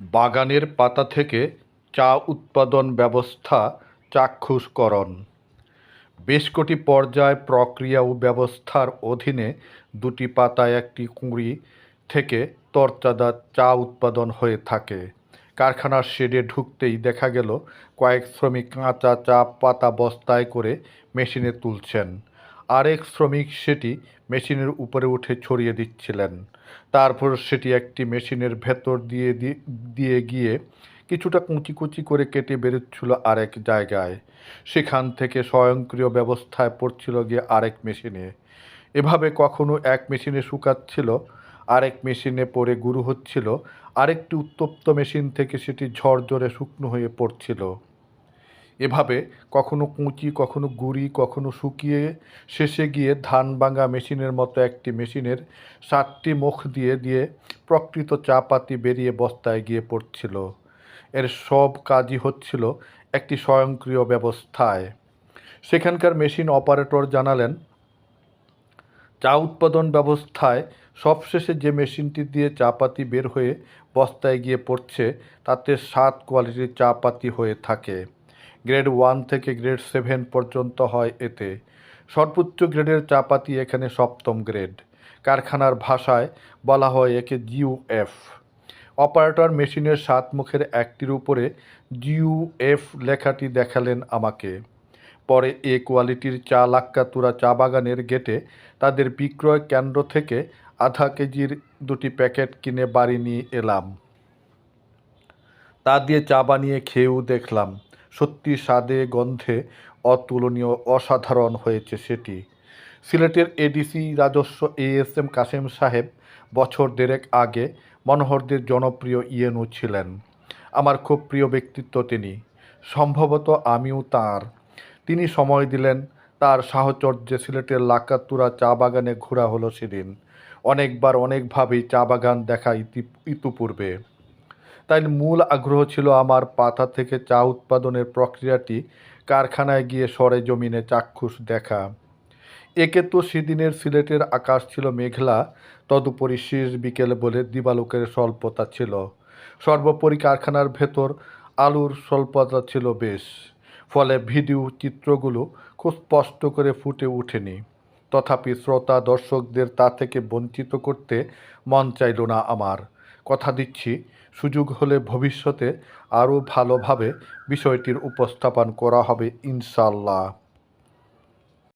বাগানের পাতা থেকে চা উৎপাদন ব্যবস্থা চাক্ষুষকরণ। বেশ কটি পর্যায় প্রক্রিয়া ও ব্যবস্থার অধীনে দুটি পাতায় একটি কুঁড়ি থেকে তরতাজা চা উৎপাদন হয়ে থাকে। কারখানার শেডে ঢুকতেই দেখা গেল কয়েক শ্রমিক কাঁচা চা পাতা বস্তায় করে মেশিনে তুলছেন। আরেক শ্রমিক সেটি মেশিনের উপরে উঠে ছড়িয়ে দিচ্ছিলেন। তারপর সেটি একটি মেশিনের ভেতর দিয়ে দিয়ে গিয়ে কিছুটা কুচি কুচি করে কেটে বেরোচ্ছিল আরেক জায়গায়। সেখান থেকে স্বয়ংক্রিয় ব্যবস্থায় পড়ছিল গিয়ে আরেক মেশিনে। এভাবে কখনো এক মেশিনে শুকাচ্ছিল, আরেক মেশিনে পড়ে গুরু হচ্ছিল, আরেকটি উত্তপ্ত মেশিন থেকে সেটি ঝরঝরে শুকনো হয়ে পড়ছিল। এভাবে কখনো কুঁচি, কখনো গুঁড়ি, কখনো শুকিয়ে শেষে গিয়ে ধান ভাঙা মেশিনের মতো একটি মেশিনের সাতটি মুখ দিয়ে দিয়ে প্রকৃত চা পাতি বেরিয়ে বস্তায় গিয়ে পড়ছিল। এর সব কাজই হচ্ছিল একটি স্বয়ংক্রিয় ব্যবস্থায়। সেখানকার মেশিন অপারেটর জানালেন, চা উৎপাদন ব্যবস্থায় সবশেষে যে মেশিনটি দিয়ে চা পাতি বের হয়ে বস্তায় গিয়ে পড়ছে, তাতে সাত কোয়ালিটির চা পাতি হয়ে থাকে। গ্রেড ওয়ান থেকে গ্রেড সেভেন পর্যন্ত হয় এতে। সর্বোচ্চ গ্রেডের চা পাতি এখানে সপ্তম গ্রেড। কারখানার ভাষায় বলা হয় একে জিউএফ অপারেটর মেশিনের সাত মুখের একটির উপরে জিউএফ লেখাটি দেখালেন আমাকে। পরে এ কোয়ালিটির চা লাক্কাতুরা চা বাগানের গেটে তাদের বিক্রয় কেন্দ্র থেকে আধা কেজির দুটি প্যাকেট কিনে বাড়ি নিয়ে এলাম। তা দিয়ে চা বানিয়ে খেয়েও দেখলাম। সত্যি স্বাদে, গন্ধে অতুলনীয়, অসাধারণ হয়েছে সেটি। সিলেটের এডিসি রাজস্ব এএসএম কাসেম সাহেব বছর দেড়েক আগে মনোহরদের জনপ্রিয় ইয়েনু ছিলেন। আমার খুব প্রিয় ব্যক্তিত্ব তিনি। সম্ভবত আমিও তার। তিনি সময় দিলেন, তার সাহচর্যে সিলেটের লাকাতুরা চা বাগানে ঘোরা হলো সেদিন। অনেকবার অনেকভাবেই চা বাগান দেখা ইতি, ইতিপূর্বে। তাই মূল আগ্রহ ছিল আমার পাতা থেকে চা উৎপাদনের প্রক্রিয়াটি কারখানায় গিয়ে সরে জমিনে চাক্ষুষ দেখা। একে তো সেদিনের সিলেটের আকাশ ছিল মেঘলা, তদুপরি শেষ বিকেল বলে দিবালোকের স্বল্পতা ছিল। সর্বোপরি কারখানার ভেতর আলুর স্বল্পতা ছিল বেশ, ফলে ভিডিও চিত্রগুলো খুব স্পষ্ট করে ফুটে ওঠেনি। তথাপি শ্রোতা দর্শকদের তা থেকে বঞ্চিত করতে মন চাইল না আমার। কথা দিচ্ছি সুযোগ হলে ভবিষ্যতে আরও ভালোভাবে বিষয়টির উপস্থাপন করা হবে ইনশাল্লাহ